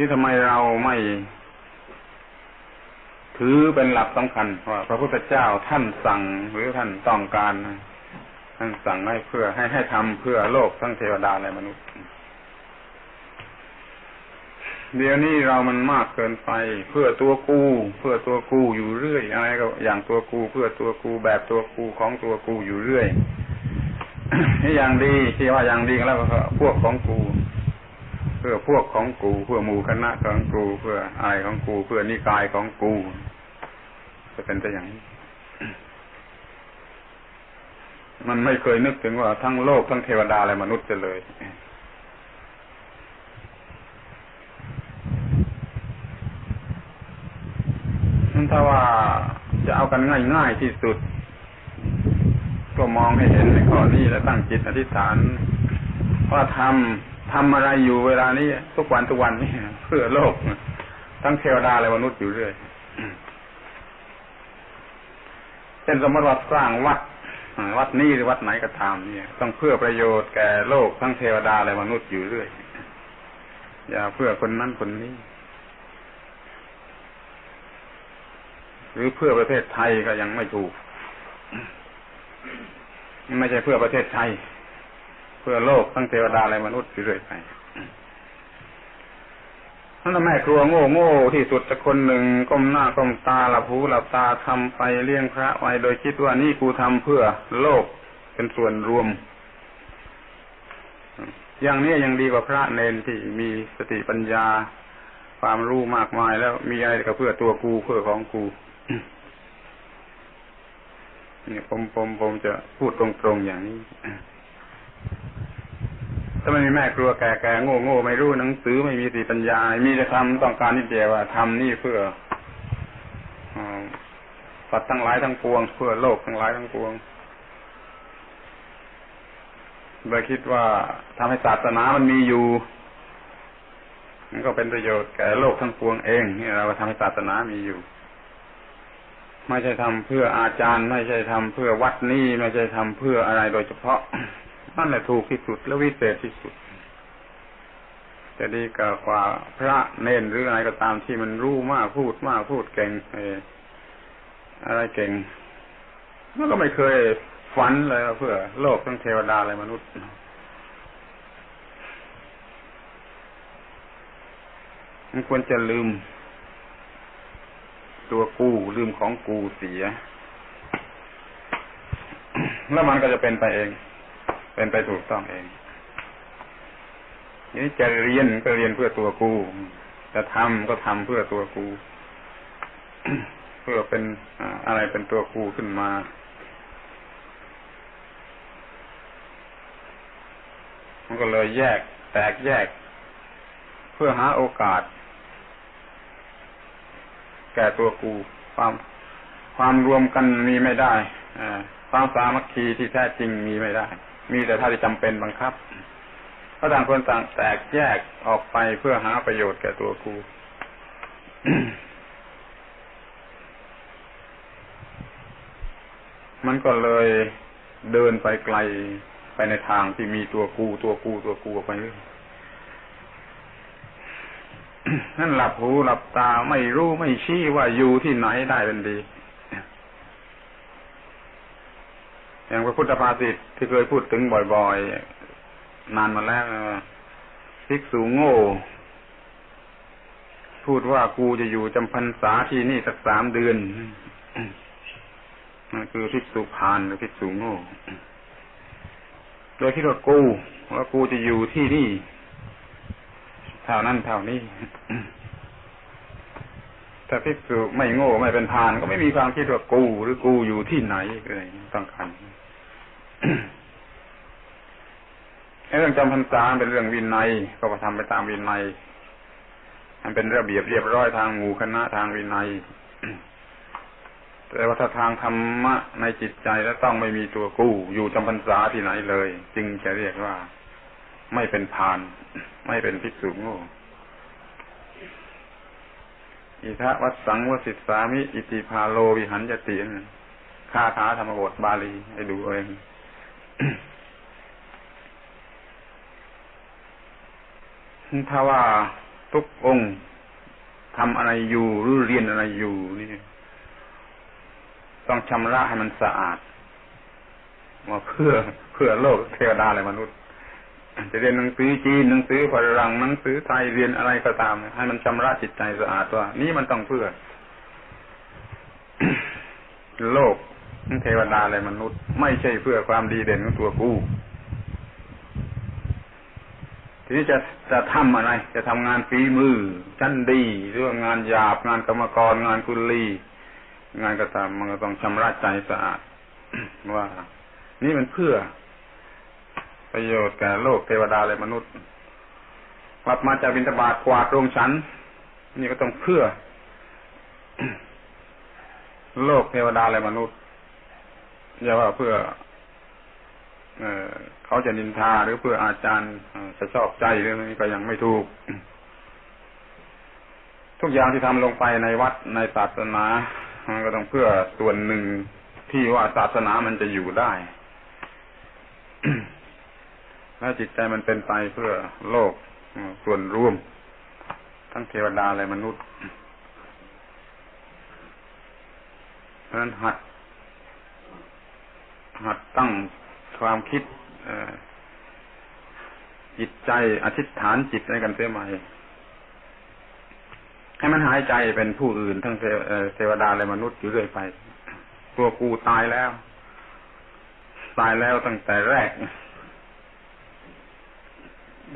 ที่ทำไมเราไม่ ถือเป็นหลักสำคัญว่าพระพุทธเจ้าท่านสั่งหรือท่านต้องการท่านสั่งให้เพื่อให้ให้ทำเพื่อโลกทั้งเทวดาและมนุษย์ เดี๋ยวนี้เรามันมากเกินไป เพื่อตัวกู เพื่อตัวกูอยู่เรื่อยอะไรก็อย่างตัวกู เพื่อตัวกูแบบตัวกูของตัวกูอยู่เรื่อยอย่างดีที่ว่าอย่างดีแล้วก็พวกของกู เพื่อพวกของกู เพื่อหมู่คณะของกู เพื่ออะไรของกู เพื่อนิกายของกู จะเป็นแต่อย่างนี้มันไม่เคยนึกถึงว่าทั้งโลกทั้งเทวดาและมนุษย์จะเลย นั่นถ้าว่าจะเอากันง่ายๆที่สุด ก็มองให้เห็นในข้อนี้แล้วตั้งจิตอธิษฐานว่าทำ ทำอะไรอยู่เวลานี้ทุกวันทุกวันนี่เพื่อโลก ทั้งเทวดาและมนุษย์อยู่เรื่อยเช่นสมมติว่าสร้างวัดวัดนี้หรือวัดไหนก็ตามเนี่ย ต้องเพื่อประโยชน์แก่โลกทั้งเทวดาและมนุษย์อยู่เรื่อยอย่าเพื่อคนนั้นคนนี้ หรือเพื่อประเทศไทยก็ยังไม่ถูกไม่ใช่เพื่อประเทศไทย พื่อโลกทั้งเทวดาและมนุษย์เรื่อยไปนั่นแม่ครัวโง่โง่ที่สุดจะคนหนึ่งก้มหน้าก้มตาหลับหูหลับตาทำไปเลี้ยงพระไว้โดยคิดว่านี่กูทำเพื่อโลกเป็นส่วนรวม อย่างนี้ยังดีกว่าพระเนนที่มีสติปัญญา ความรู้มากมายแล้วมีอะไรก็เพื่อตัวกูเพื่อของกูนี่ผมผมผมจะพูดตรงๆอย่างนี้าไม่มีแม่ครัวแก่แก่โง่โง่ไม่รู้หนังสือไม่มีสติปัญญา มีแต่ทำต้องการนิดเดียวว่าทำนี่เพื่อสัตว์ทั้งหลายทั้งปวง เพื่อโลกทั้งหลายทั้งปวงโดยคิดว่าทำให้ศาสนามันมีอยู่มันก็เป็นประโยชน์แก่โลกทั้งปวงเองนี่เราทำให้ศาสนามีอยู่ ไม่ใช่ทำเพื่ออาจารย์ ไม่ใช่ทำเพื่อวัดนี้ไม่ใช่ทำเพื่ออะไรโดยเฉพาะ นั่นแหละถูกที่สุดและวิเศษที่สุด จะดีกว่าพระเน้นหรืออะไรก็ตามที่มันรู้มากพูดมากพูดเก่งอะไรเก่งมันก็ไม่เคยฝันเลยเพื่อ โลกทั้งเทวดาและมนุษย์มันควรจะลืม ตัวกูลืมของกูเสีย แล้วมันก็จะเป็นไปเอง เป็นไปถูกต้องเองนี้จะเรียนก็เรียนเพื่อตัวกู จะทำก็ทำเพื่อตัวกู เพื่อเป็นอะไรเป็นตัวกูขึ้นมามันก็เลยแยก แตกแยก เพื่อหาโอกาส แก่ตัวกู ความความรวมกันมีไม่ได้ความสามัคคีที่แท้จริงมีไม่ได้ มีแต่ถ้าที่จำเป็นบังคับก็ต่างคนต่างแตกแยกออกไปเพื่อหาประโยชน์แก่ตัวกูมันก็เลยเดินไปไกลไปในทางที่มีตัวกูตัวกูตัวกูไปเรื่อยนั่นหลับหูหลับตาไม่รู้ไม่ชี้ว่าอยู่ที่ไหนได้เป็นดี อย่างพระพุทธภาษิตที่เคยพูดถึงบ่อยๆ นานมาแล้วภิกษุโง่ พูดว่ากูจะอยู่จำพรรษาที่นี่สักสามเดือนนั่นคือภิกษุพานหรือภิกษุโง่โดยคิดว่ากูว่ากูจะอยู่ที่นี่เท่านั้นเท่านี้ ถ้าภิกษุไม่โง่ไม่เป็นพานก็ไม่มีความคิดว่ากูหรือกูอยู่ที่ไหนอะไรต้องการเรื่องจำพรรษาเป็นเรื่องวินัยก็ทำไปตามวินัยมันเป็นระเบียบเรียบร้อยทางหมู่คณะทางวินัย แต่ว่าถ้าทางธรรมะในจิตใจแล้วต้องไม่มีตัวกู้ อยู่จำพรรษาที่ไหนเลย จึงจะเรียกว่าไม่เป็นพาน ไม่เป็นภิกษุโง่ อิทะวัสังวสิสามิ อิติพาโลวิหันยติคาถาธรรมบทบาลีให้ดูเองถ้าว่าทุกองค์ทำอะไรอยู่หรือเรียนอะไรอยู่นี่ ต้องชำระให้มันสะอาดมาเพื่อเพื่อโลกเทวดาและมนุษย์ จะเรียนหนังสือจีนหนังสือฝรั่งหนังสือไทยเรียนอะไรก็ตาม ให้มันชำระจิตใจสะอาดว่า นี่มันต้องเพื่อ โลกเทวดาและมนุษย์ ไม่ใช่เพื่อความดีเด่นของตัวกูทีนี้จะจะทำอะไร จะทำงานฝีมือชั้นดีหรือว่างานหยาบงานกรรมกร งานกุลี งานก็ตามมันก็ต้องชำระใจสะอาดว่า นี่มันเพื่อ ประโยชน์แก่โลกเทวดาและมนุษย์กลับมาจากบินทบาทกวาดโรงฉัน นี่ก็ต้องเพื่อ โลกเทวดาและมนุษย์อย่าว่าเพื่อเออเขาจะนินทาหรือเพื่ออาจารย์จะชอบใจเรื่องนี้ก็ยังไม่ถูก ทุกอย่างที่ทำลงไปในวัดในศาสนามันก็ต้องเพื่อส่วนหนึ่งที่ว่าศาสนามันจะอยู่ได้ และจิตใจมันเป็นไปเพื่อโลกส่วนร่วม ทั้งเทวดาและมนุษย์เพราะฉะนั้นหัด หัดตั้งความคิดจิตใจอธิษฐานจิตในกันเสียใหม่ ให้มันหายใจเป็นผู้อื่นทั้งเทวดาและมนุษย์อยู่เรื่อยไป ตัวกูตายแล้ว ตายแล้วตั้งแต่แรก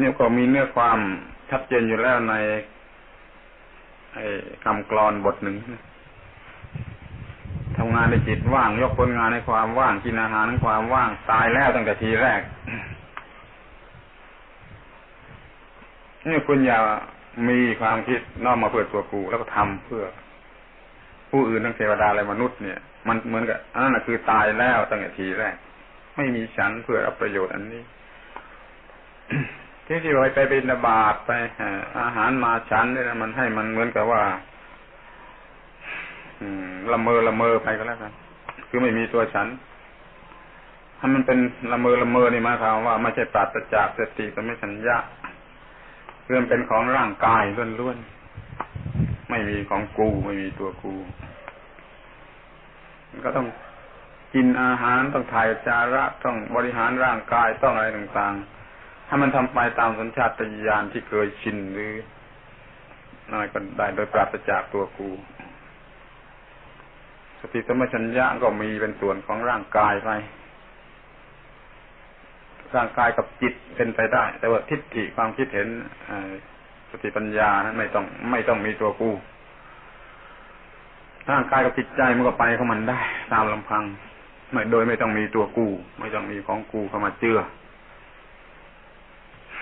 เนี่ยก็มีเนื้อความชัดเจนอยู่แล้วในคำกรอนบทหนึ่งทำงานในจิตว่าง ยกผลงานในความว่างกินอาหารในความว่างตายแล้วตั้งแต่ทีแรกนี่คุณอย่ามีความคิดนอมมาเพื่อตัวกูแล้วก็ทำเพื่อ ผู้อื่นทั้งเทวดาและมนุษย์เนี่ย มันเหมือนกับอันนั้นคือตายแล้วตั้งแต่ทีแรก ไม่มีฉันเพื่อรับประโยชน์อันนี้ ที่ที่ไปไปเป็นบาตไปอาหารมาฉันเนี่ยมันให้มันเหมือนกับว่าละเมอละเมอไปก็แล้วกันคือไม่มีตัวฉันถ้ามันเป็นละเมอละเมอนี่หมายความว่าไม่ใช่ปราศจากสติก็ไม่สัญญาคือมันเป็นของร่างกายล้วนๆไม่มีของกูไม่มีตัวกูก็ต้องกินอาหารต้องถ่ายจาระต้องบริหารร่างกายต้องอะไรต่างๆ ถ้ามันทำไปตามสัญชาตญาณที่เคยชินหรืออะไรก็ได้โดยปราศจากตัวกู สติสมัชัญญะก็มีเป็นส่วนของร่างกายไป ร่างกายกับจิตเป็นไปได้ แต่ว่าทิฏฐิความคิดเห็นสติปัญญานั้นไม่ต้อง ไม่ต้องมีตัวกูร่างกายกับจิตใจมันก็ไปของมันได้ ตามลำพังไม่โดยไม่ต้องมีตัวกู ไม่ต้องมีของกูเข้ามาเจือ